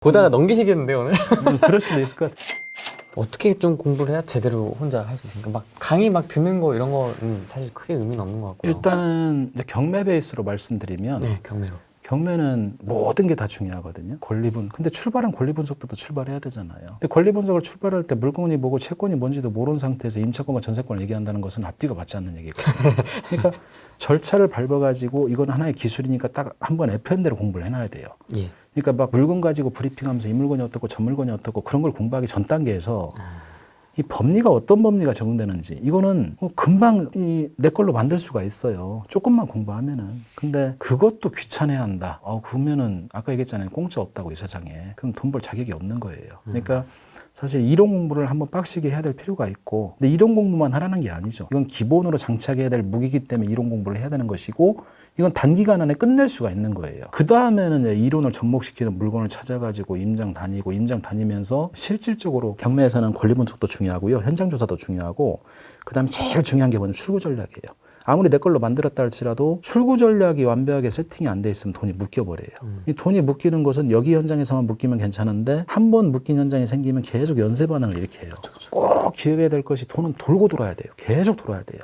보다가 넘기시겠는데 오늘? 음, 그럴 수도 있을 것 같아요. 어떻게 좀 공부를 해야 제대로 혼자 할 수 있습니까? 막 강의 막 듣는 거 이런 거는 사실 크게 의미는 없는 것 같고요. 일단은 이제 경매 베이스로 말씀드리면 네 경매로. 경매는 모든 게 다 중요하거든요. 권리분. 근데 출발은 권리 분석부터 출발해야 되잖아요. 근데 권리 분석을 출발할 때 물건이 뭐고 채권이 뭔지도 모르는 상태에서 임차권과 전세권을 얘기한다는 것은 앞뒤가 맞지 않는 얘기거든요. 그러니까 절차를 밟아가지고 이건 하나의 기술이니까 딱 한 번 FM대로 공부를 해놔야 돼요. 예. 그러니까 막 물건 가지고 브리핑하면서 이 물건이 어떻고 저 물건이 어떻고 그런 걸 공부하기 전 단계에서 이 법리가 어떤 법리가 적용되는지 이거는 뭐 금방 이 내 걸로 만들 수가 있어요. 조금만 공부하면은. 근데 그것도 귀찮아야 한다. 어 그러면은 아까 얘기했잖아요. 공짜 없다고 이 세상에. 그럼 돈 벌 자격이 없는 거예요. 그러니까 사실 이론 공부를 한번 빡시게 해야 될 필요가 있고 근데 이론 공부만 하라는 게 아니죠. 이건 기본으로 장착해야 될 무기이기 때문에 이론 공부를 해야 되는 것이고 이건 단기간 안에 끝낼 수가 있는 거예요. 그 다음에는 이론을 접목시키는 물건을 찾아가지고 임장 다니고 임장 다니면서 실질적으로 경매에서는 권리 분석도 중요하고요. 현장 조사도 중요하고 그 다음에 제일 중요한 게 뭐냐면 출구 전략이에요. 아무리 내 걸로 만들었다 할지라도 출구 전략이 완벽하게 세팅이 안 돼 있으면 돈이 묶여버려요. 이 돈이 묶이는 것은 여기 현장에서만 묶이면 괜찮은데 한 번 묶인 현장이 생기면 계속 연쇄 반응을 일으켜요. 꼭 기억해야 될 것이 돈은 돌고 돌아야 돼요. 계속 돌아야 돼요.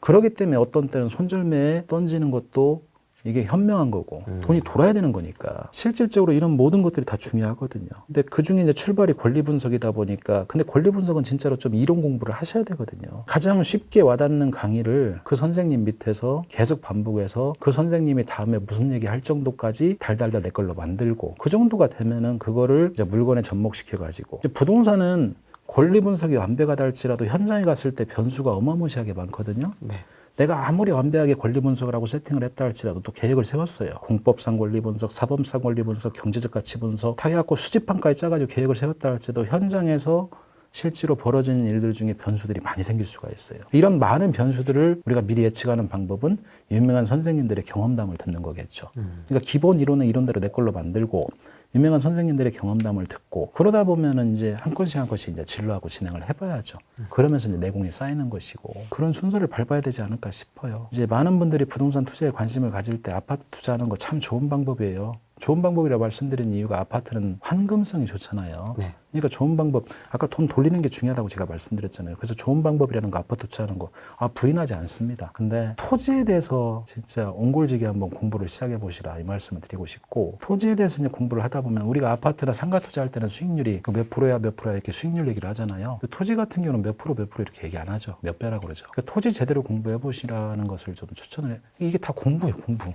그렇기 때문에 어떤 때는 손절매에 던지는 것도 이게 현명한 거고 돈이 돌아야 되는 거니까 실질적으로 이런 모든 것들이 다 중요하거든요. 근데 그 중에 이제 출발이 권리 분석이다 보니까 근데 권리 분석은 진짜로 좀 이론 공부를 하셔야 되거든요. 가장 쉽게 와닿는 강의를 그 선생님 밑에서 계속 반복해서 그 선생님이 다음에 무슨 얘기 할 정도까지 달달달 내 걸로 만들고 그 정도가 되면은 그거를 이제 물건에 접목시켜 가지고 부동산은 권리 분석이 완벽하다 할지라도 현장에 갔을 때 변수가 어마무시하게 많거든요. 네. 내가 아무리 완벽하게 권리 분석을 하고 세팅을 했다 할지라도 또 계획을 세웠어요. 공법상 권리 분석, 사법상 권리 분석, 경제적 가치 분석 다 해갖고 수집판까지 짜가지고 계획을 세웠다 할지라도 현장에서 실제로 벌어지는 일들 중에 변수들이 많이 생길 수가 있어요. 이런 많은 변수들을 우리가 미리 예측하는 방법은 유명한 선생님들의 경험담을 듣는 거겠죠. 그러니까 기본 이론은 이론대로 내 걸로 만들고 유명한 선생님들의 경험담을 듣고 그러다 보면은 이제 한 건씩 한 건씩 이제 진로하고 진행을 해봐야죠. 그러면서 이제 내공이 쌓이는 것이고 그런 순서를 밟아야 되지 않을까 싶어요. 이제 많은 분들이 부동산 투자에 관심을 가질 때 아파트 투자하는 거 참 좋은 방법이에요. 좋은 방법이라고 말씀드린 이유가 아파트는 환금성이 좋잖아요. 네. 그러니까 좋은 방법, 아까 돈 돌리는 게 중요하다고 제가 말씀드렸잖아요. 그래서 좋은 방법이라는 거 아파트 투자하는 거, 아, 부인하지 않습니다. 근데 토지에 대해서 진짜 옹골지게 한번 공부를 시작해 보시라 이 말씀을 드리고 싶고, 토지에 대해서 이제 공부를 하다 보면 우리가 아파트나 상가 투자할 때는 수익률이 그몇 프로야 몇 프로야 이렇게 수익률 얘기를 하잖아요. 토지 같은 경우는 몇 프로 몇 프로 이렇게 얘기 안 하죠. 몇 배라고 그러죠. 그러니까 토지 제대로 공부해 보시라는 것을 좀 추천을 해. 이게 다 공부예요, 공부.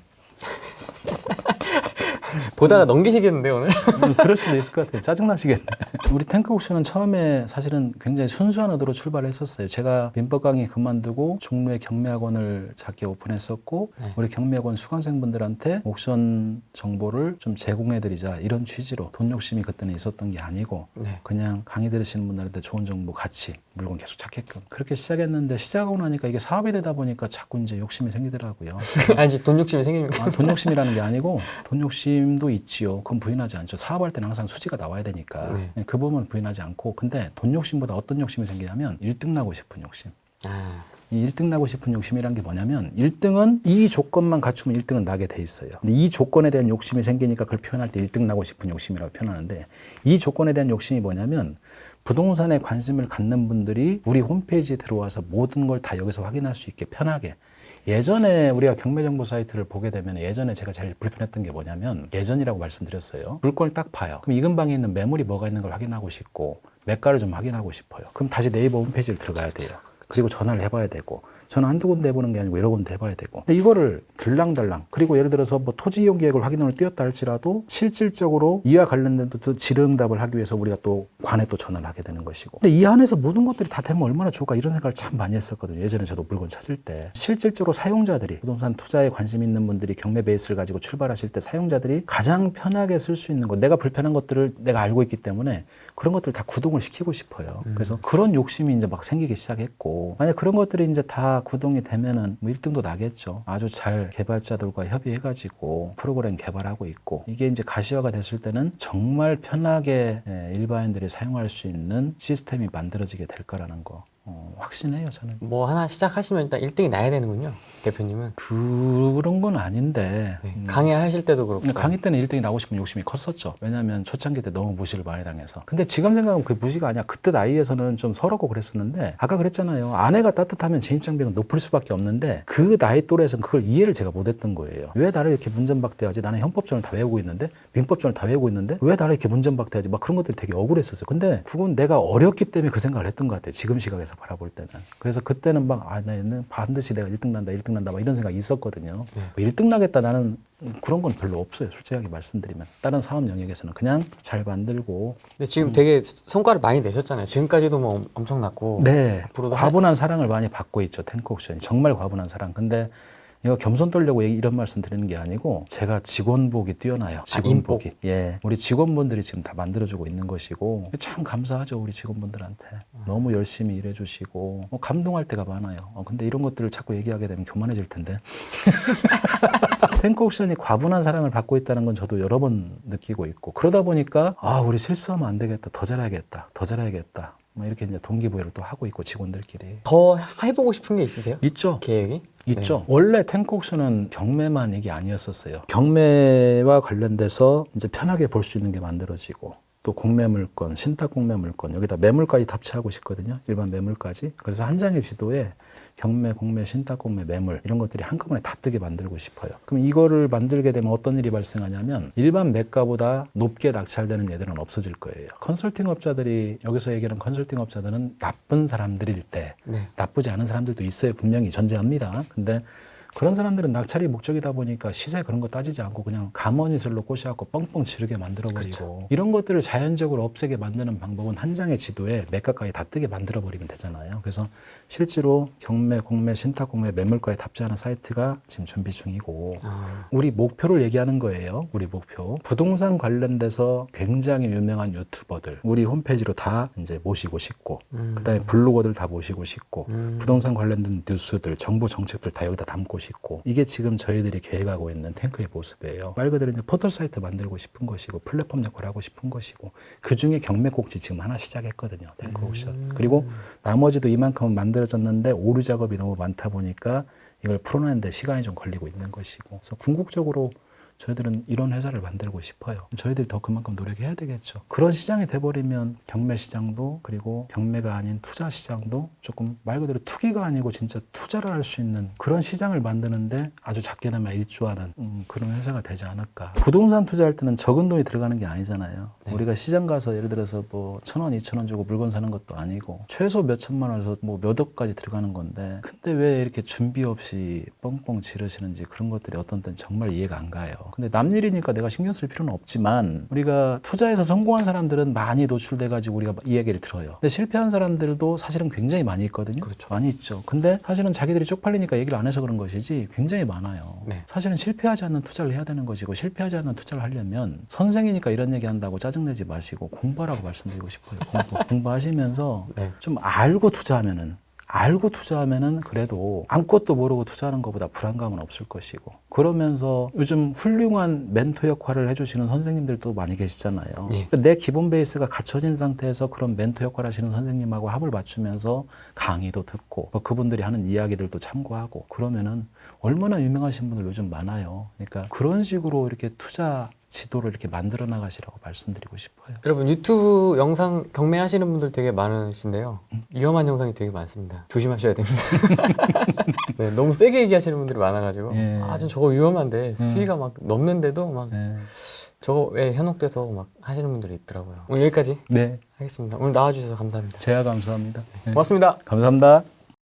보다가 넘기시겠는데 오늘? 음, 그럴 수도 있을 것 같아요. 짜증나시겠네. 우리 탱크 옥션은 처음에 사실은 굉장히 순수한 의도로 출발했었어요. 제가 민법 강의 그만두고 종로에 경매학원을 작게 오픈했었고 네. 우리 경매학원 수강생분들한테 옥션 정보를 좀 제공해드리자 이런 취지로 돈 욕심이 그때는 있었던 게 아니고 네. 그냥 강의 들으시는 분들한테 좋은 정보 같이 물건 계속 찾게끔 그렇게 시작했는데 시작하고 나니까 이게 사업이 되다 보니까 자꾸 이제 욕심이 생기더라고요. 아니 돈 욕심이 생깁니까? 아, 돈 욕심이라는 게 아니고 돈 욕심 도 있지요. 그건 부인하지 않죠. 사업할 때는 항상 수지가 나와야 되니까 네. 그 부분은 부인하지 않고 근데 돈 욕심보다 어떤 욕심이 생기냐면 1등 나고 싶은 욕심. 아, 이 1등 나고 싶은 욕심이란 게 뭐냐면 1등은 이 조건만 갖추면 1등은 나게 돼 있어요. 근데 이 조건에 대한 욕심이 생기니까 그걸 표현할 때 1등 나고 싶은 욕심이라고 표현하는데 이 조건에 대한 욕심이 뭐냐면 부동산에 관심을 갖는 분들이 우리 홈페이지에 들어와서 모든 걸 다 여기서 확인할 수 있게 편하게 예전에 우리가 경매정보 사이트를 보게 되면 예전에 제가 제일 불편했던 게 뭐냐면 예전이라고 말씀드렸어요. 물건을 딱 봐요. 그럼 이 근방에 있는 매물이 뭐가 있는 걸 확인하고 싶고 매가를 좀 확인하고 싶어요. 그럼 다시 네이버 홈페이지를 들어가야 돼요. 그리고 전화를 해봐야 되고 저는 한두 군데 해보는 게 아니고 여러 군데 해봐야 되고. 근데 이거를 들랑달랑 그리고 예를 들어서 뭐 토지 이용 계획을 확인을 띄었다 할지라도 실질적으로 이와 관련된 또 질응답을 하기 위해서 우리가 또 관에 또 전화를 하게 되는 것이고. 근데 이 안에서 모든 것들이 다 되면 얼마나 좋을까 이런 생각을 참 많이 했었거든요. 예전에 저도 물건 찾을 때. 실질적으로 사용자들이 부동산 투자에 관심 있는 분들이 경매 베이스를 가지고 출발하실 때 사용자들이 가장 편하게 쓸 수 있는 것 내가 불편한 것들을 내가 알고 있기 때문에 그런 것들을 다 구동을 시키고 싶어요. 그래서 그런 욕심이 이제 막 생기기 시작했고 만약 그런 것들이 이제 다 구동이 되면은 뭐 1등도 나겠죠. 아주 잘 개발자들과 협의해가지고 프로그램 개발하고 있고 이게 이제 가시화가 됐을 때는 정말 편하게 예, 일반인들이 사용할 수 있는 시스템이 만들어지게 될 거라는 거. 어, 확신해요 저는. 뭐 하나 시작하시면 일단 1등이 나야 되는군요. 대표님은. 그런 건 아닌데 네. 음, 강의하실 때도 그렇고. 강의 때는 1등이 나고 싶은 욕심이 컸었죠. 왜냐하면 초창기 때 너무 무시를 많이 당해서. 근데 지금 생각하면 그 무시가 아니야. 그때 나이에서는 좀 서럽고 그랬었는데 아까 그랬잖아요. 아내가 따뜻하면 진입장벽은 높을 수밖에 없는데 그 나이 또래에서는 그걸 이해를 제가 못했던 거예요. 왜 나를 이렇게 문전박대하지? 나는 형법전을 다 외우고 있는데 민법전을 다 외우고 있는데 왜 나를 이렇게 문전박대하지? 막 그런 것들이 되게 억울했었어요. 근데 그건 내가 어렸기 때문에 그 생각을 했던 것 같아요. 지금 시각에서 바라볼 때는. 그래서 그때는 막 아, 나는 반드시 내가 1등 난다, 1등 난다, 막 이런 생각이 있었거든요. 뭐 1등 나겠다 나는 그런 건 별로 없어요. 솔직하게 말씀드리면 다른 사업 영역에서는 그냥 잘 만들고 근데 지금 되게 성과를 많이 내셨잖아요. 지금까지도 뭐 엄- 엄청 났고. 네 앞으로도 과분한 사랑을 많이 받고 있죠 탱크 옥션이 정말 과분한 사랑. 근데 이거 겸손 떨려고 이런 말씀 드리는 게 아니고 제가 직원복이 뛰어나요. 직원복이. 예. 우리 직원분들이 지금 다 만들어주고 있는 것이고 참 감사하죠 우리 직원분들한테. 너무 열심히 일해주시고. 뭐 감동할 때가 많아요. 어, 근데 이런 것들을 자꾸 얘기하게 되면 교만해질 텐데. 탱크 옥션이 과분한 사랑을 받고 있다는 건 저도 여러 번 느끼고 있고. 그러다 보니까 아 우리 실수하면 안 되겠다. 더 잘해야겠다. 더 잘해야겠다 뭐 이렇게 이제 동기부여를 또 하고 있고 직원들끼리 더 해보고 싶은 게 있으세요? 있죠 계획이? 있죠. 원래 탱크 옥션은 경매만 이게 아니었었어요. 경매와 관련돼서 이제 편하게 볼 수 있는 게 만들어지고 또 공매 물건, 신탁 공매 물건 여기다 매물까지 답치하고 싶거든요. 일반 매물까지. 그래서 한 장의 지도에 경매, 공매, 신탁 공매, 매물 이런 것들이 한꺼번에 다 뜨게 만들고 싶어요. 그럼 이거를 만들게 되면 어떤 일이 발생하냐면 일반 매가보다 높게 낙찰되는 애들은 없어질 거예요. 컨설팅 업자들이 여기서 얘기하는 컨설팅 업자들은 나쁜 사람들일 때 네. 나쁘지 않은 사람들도 있어요. 분명히 존재합니다. 근데 그런 사람들은 낙찰이 목적이다 보니까 시세 그런 거 따지지 않고 그냥 가머니슬로 꼬셔갖고 뻥뻥 지르게 만들어버리고 이런 것들을 자연적으로 없애게 만드는 방법은 한 장의 지도에 매가까지 다 뜨게 만들어버리면 되잖아요. 그래서 실제로 경매, 공매, 신탁 공매, 매물가에 답지하는 사이트가 지금 준비 중이고 아, 우리 목표를 얘기하는 거예요. 우리 목표. 부동산 관련돼서 굉장히 유명한 유튜버들 우리 홈페이지로 다 이제 모시고 싶고 음. 그다음에 블로거들 다 모시고 싶고 음. 부동산 관련된 뉴스들, 정부 정책들 다 여기다 담고 싶고 이게 지금 저희들이 계획하고 있는 탱크의 모습이에요. 말 그대로 이제 포털 사이트 만들고 싶은 것이고 플랫폼 역할을 하고 싶은 것이고 그 중에 경매 꼭지 지금 하나 시작했거든요. 탱크 옥션. 그리고 나머지도 이만큼 만들어졌는데 오류 작업이 너무 많다 보니까 이걸 풀어내는데 시간이 좀 걸리고 있는 것이고 그래서 궁극적으로 저희들은 이런 회사를 만들고 싶어요. 저희들이 더 그만큼 노력해야 되겠죠. 그런 시장이 돼버리면 경매 시장도 그리고 경매가 아닌 투자 시장도 조금 말 그대로 투기가 아니고 진짜 투자를 할 수 있는 그런 시장을 만드는데 아주 작게나마 일조하는 음, 그런 회사가 되지 않을까. 부동산 투자할 때는 적은 돈이 들어가는 게 아니잖아요. 우리가 시장 가서 예를 들어서 뭐 천 원, 이천 원 주고 물건 사는 것도 아니고 최소 몇 천만 원에서 뭐 몇 억까지 들어가는 건데 근데 왜 이렇게 준비 없이 뻥뻥 지르시는지 그런 것들이 어떤 때는 정말 이해가 안 가요. 근데 남 일이니까 내가 신경 쓸 필요는 없지만 우리가 투자에서 성공한 사람들은 많이 노출돼 가지고 우리가 이 얘기를 들어요. 근데 실패한 사람들도 사실은 굉장히 많이 있거든요. 그렇죠. 많이 있죠. 근데 사실은 자기들이 쪽팔리니까 얘기를 안 해서 그런 것이지 굉장히 많아요. 네. 사실은 실패하지 않는 투자를 해야 되는 것이고 실패하지 않는 투자를 하려면 선생이니까 이런 얘기 한다고 짜증내지 마시고 공부하라고 말씀드리고 싶어요. 공부. 공부하시면서 네. 좀 알고 투자하면은 알고 투자하면은 그래도 아무것도 모르고 투자하는 것보다 불안감은 없을 것이고 그러면서 요즘 훌륭한 멘토 역할을 해주시는 선생님들도 많이 계시잖아요. 예. 내 기본 베이스가 갖춰진 상태에서 그런 멘토 역할 하시는 선생님하고 합을 맞추면서 강의도 듣고 뭐 그분들이 하는 이야기들도 참고하고 그러면은 얼마나 유명하신 분들 요즘 많아요. 그러니까 그런 식으로 이렇게 투자 지도를 이렇게 만들어 나가시라고 말씀드리고 싶어요. 여러분 유튜브 영상 경매하시는 분들 되게 많으신데요. 위험한 영상이 되게 많습니다. 조심하셔야 됩니다. 네, 너무 세게 얘기하시는 분들이 많아가지고 예. 아, 좀 저거 위험한데 수위가 막 넘는데도 막 네. 저거에 현혹돼서 막 하시는 분들이 있더라고요. 오늘 여기까지 네. 하겠습니다. 오늘 나와주셔서 감사합니다. 제가 감사합니다. 네. 고맙습니다. 감사합니다.